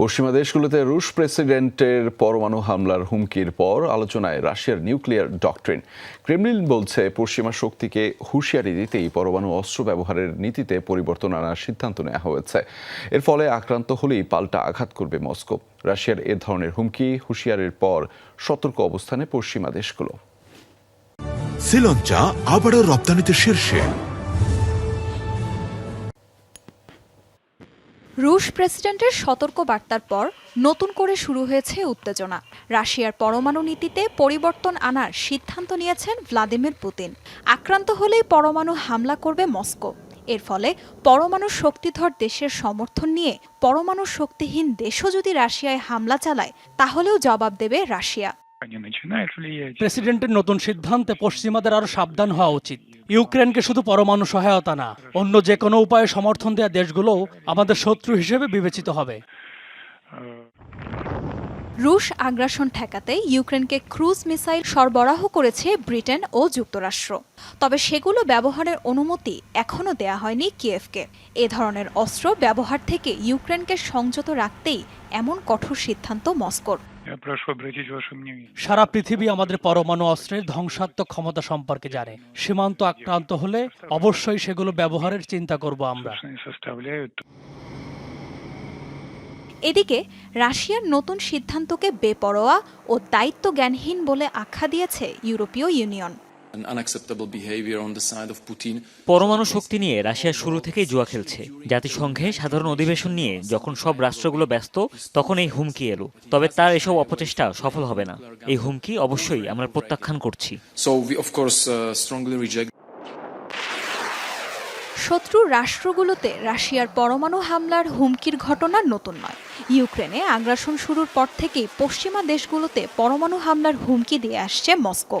পশ্চিমা দেশগুলোতে রুশ প্রেসিডেন্টের পরমাণু হামলার হুমকির পর আলোচনায় রাশিয়ার নিউক্লিয়ার ডকট্রিন। ক্রেমলিন বলছে, পশ্চিমা শক্তিকে হুঁশিয়ারি দিতেই পরমাণু অস্ত্র ব্যবহারের নীতিতে পরিবর্তন আনার সিদ্ধান্ত নেওয়া হয়েছে। এর ফলে আক্রান্ত হলেই পাল্টা আঘাত করবে মস্কো। রাশিয়ার এ ধরনের হুমকি হুঁশিয়ারির পর সতর্ক অবস্থানে পশ্চিমা দেশগুলো। শ্রীলঙ্কা আবারও রপ্তানিতে শীর্ষে। রুশ প্রেসিডেন্টের সতর্ক বার্তার পর নতুন করে শুরু হয়েছে উত্তেজনা। রাশিয়ার পরমাণু নীতিতে পরিবর্তন আনার সিদ্ধান্ত নিয়েছেন ভ্লাদিমির পুতিন। আক্রান্ত হলেই পরমাণু হামলা করবে মস্কো। এর ফলে পরমাণু শক্তিধর দেশের সমর্থন নিয়ে পরমাণু শক্তিহীন দেশও যদি রাশিয়ায় হামলা চালায়, তাহলেও জবাব দেবে রাশিয়া। প্রেসিডেন্টের নতুন সিদ্ধান্তে পশ্চিমাদের আরও সাবধান হওয়া উচিত। ইউক্রেনকে শুধু পরমাণু সহায়তা না, অন্য যে কোনো উপায়ে সমর্থন দেওয়া দেশগুলোও আমাদের শত্রু হিসেবে বিবেচিত হবে। রুশ আগ্রাসন ঠেকাতে ইউক্রেনকে ক্রুজ মিসাইল সরবরাহ করেছে ব্রিটেন ও যুক্তরাষ্ট্র। তবে সেগুলো ব্যবহারের অনুমতি এখনও দেয়া হয়নি কিয়েভকে। এ ধরনের অস্ত্র ব্যবহার থেকে ইউক্রেনকে সংযত রাখতেই এমন কঠোর সিদ্ধান্ত মস্কোর। সারা পৃথিবী আমাদের পরমাণু অস্ত্রের ধ্বংসাত্মক ক্ষমতা সম্পর্কে জানে। সীমান্ত আক্রান্ত হলে অবশ্যই সেগুলো ব্যবহারের চিন্তা করব আমরা। এদিকে রাশিয়ার নতুন সিদ্ধান্তকে বেপরোয়া ও দায়িত্ব জ্ঞানহীন বলে আখ্যা দিয়েছে ইউরোপীয় union. An unacceptable behavior on the side of Putin. পরমাণু শক্তি নিয়ে রাশিয়া শুরু থেকেই জুয়া খেলছে। জাতিসংঘে সাধারণ অধিবেশন নিয়ে যখন সব রাষ্ট্রগুলো ব্যস্ত তখন এই হুমকি এলো। তবে তার এসব অপচেষ্টা সফল হবে না। এই হুমকি অবশ্যই আমরা প্রত্যাখ্যান করছি। Uh, শত্রু রাষ্ট্রগুলোতে রাশিয়ার পরমাণু হামলার হুমকির ঘটনা নতুন নয়। ইউক্রেনে আগ্রাসন শুরুর পর থেকেই পশ্চিমা দেশগুলোতে পরমাণু হামলার হুমকি দিয়ে আসছে মস্কো।